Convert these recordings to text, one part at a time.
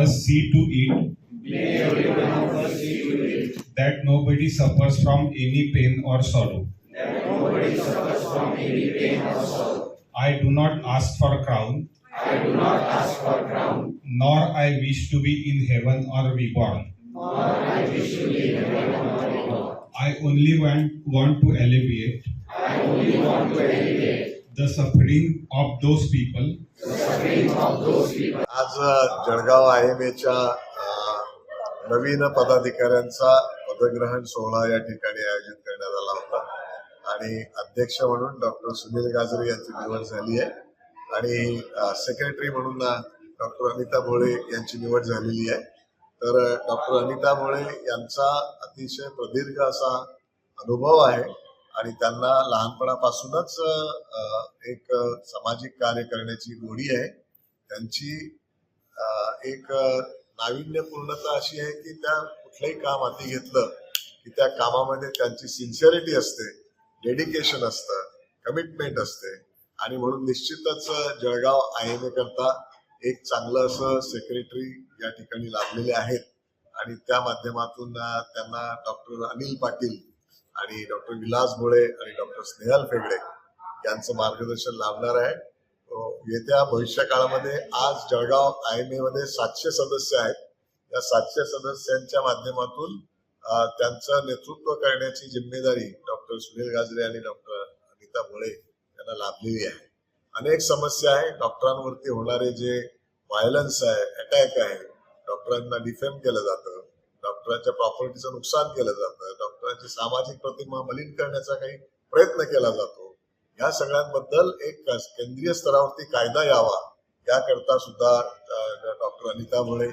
us see to eat. That nobody suffers from any pain or sorrow. That nobody suffers from any pain or sorrow. I do not ask for a crown. I do not ask for a crown. Nor I wish to be in heaven or reborn. Nor I wish to be in heaven or reborn. I only want, want to alleviate. I only want to alleviate the suffering of those people. The आज Jalgaon I am एच्या नवीन पदाधिकाऱ्यांचा पदग्रहण सोहळा या ठिकाणी आयोजित करण्यात आला होता. आणि अध्यक्ष म्हणून डॉक्टर सुनील गाजरे यांची निवड झाली आहे. आणि सेक्रेटरी म्हणून डॉक्टर अनिता भोळे यांची निवड झालेली आहे. तर डॉक्टर अनिता भोळे यांचा अतिशय प्रदीर्घ असा अनुभव आहे. आणि त्यांना लहानपणापासूनच एक सामाजिक कार्य करण्याची गोडी आहे. त्यांची एक नाविन्यपूर्णता अशी आहे की त्या कुठलंही काम हाती घेतलं की त्या कामामध्ये त्यांची सिन्सिअरिटी असते डेडिकेशन असतं कमिटमेंट असते. आणि म्हणून निश्चितच जळगाव आय एम ए करता एक चांगलं असं सेक्रेटरी या ठिकाणी लाभलेले आहेत. आणि त्या माध्यमातून त्यांना डॉक्टर अनिल पाटील आणि डॉक्टर विलास भोळे आणि डॉक्टर स्नेहल फेगडे यांचं मार्गदर्शन लाभणार आहे. येत्या भविष्य काळामध्ये आज जळगाव आय एम ए मध्ये सातशे सदस्य आहेत. या सातशे सदस्यांच्या माध्यमातून त्यांचं नेतृत्व करण्याची जिम्मेदारी डॉक्टर सुनील गाजरे आणि डॉक्टर अनिता भोळे यांना लाभलेली आहे. अनेक समस्या आहे. डॉक्टरांवरती होणारे जे व्हायलन्स आहे अटॅक आहे डॉक्टरांना डिफेम केलं जातं. डॉक्टरांच्या प्रॉपर्टीचं नुकसान केलं जातं. डॉक्टरांची सामाजिक प्रतिमा मलिन करण्याचा काही प्रयत्न केला जातो. या सगळ्यांबद्दल एक केंद्रीय स्तरावरती कायदा यावा याकरता सुद्धा डॉक्टर अनिता मुळे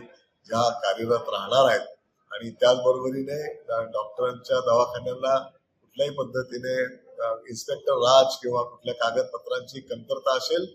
ज्या कार्यरत राहणार आहेत आणि त्याचबरोबरीने डॉक्टरांच्या दवाखान्यांना कुठल्याही पद्धतीने इन्स्पेक्टर राज किंवा कुठल्या कागदपत्रांची कमतरता असेल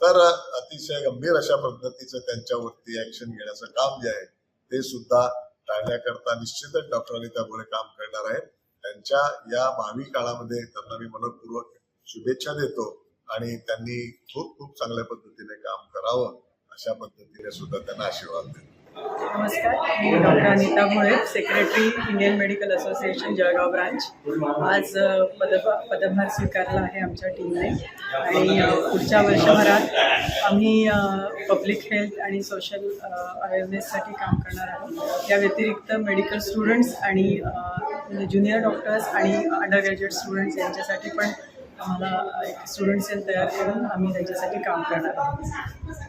तर अतिशय गंभीर अशा पद्धतीचं त्यांच्यावरती ऍक्शन घेण्याचं काम जे आहे ते सुद्धा टाळण्याकरता निश्चितच डॉक्टर अनिता काम करणार आहेत. त्यांच्या या भावी काळामध्ये त्यांना मी मनपूर्वक शुभेच्छा देतो आणि त्यांनी खूप खूप चांगल्या पद्धतीने काम करावं अशा पद्धतीने सुद्धा त्यांना आशीर्वाद देतो. नमस्कार मी doctor Anita Mule secretary Indian medical association Jalgaon branch आज अ, पदभा पदभार स्वीकारला आहे आमच्या टीमने आणि पुढच्या वर्षभरात आम्ही पब्लिक हेल्थ आणि सोशल अवेअरनेससाठी काम करणार आहोत. या व्यतिरिक्त मेडिकल स्टुडंट्स आणि ज्युनियर म्हणजे डॉक्टर्स आणि अंडर ग्रॅज्युएट स्टुडंट्स यांच्यासाठी पण आम्हाला एक स्टुडंट सेल तयार करून आम्ही त्यांच्यासाठी काम करणार आहोत.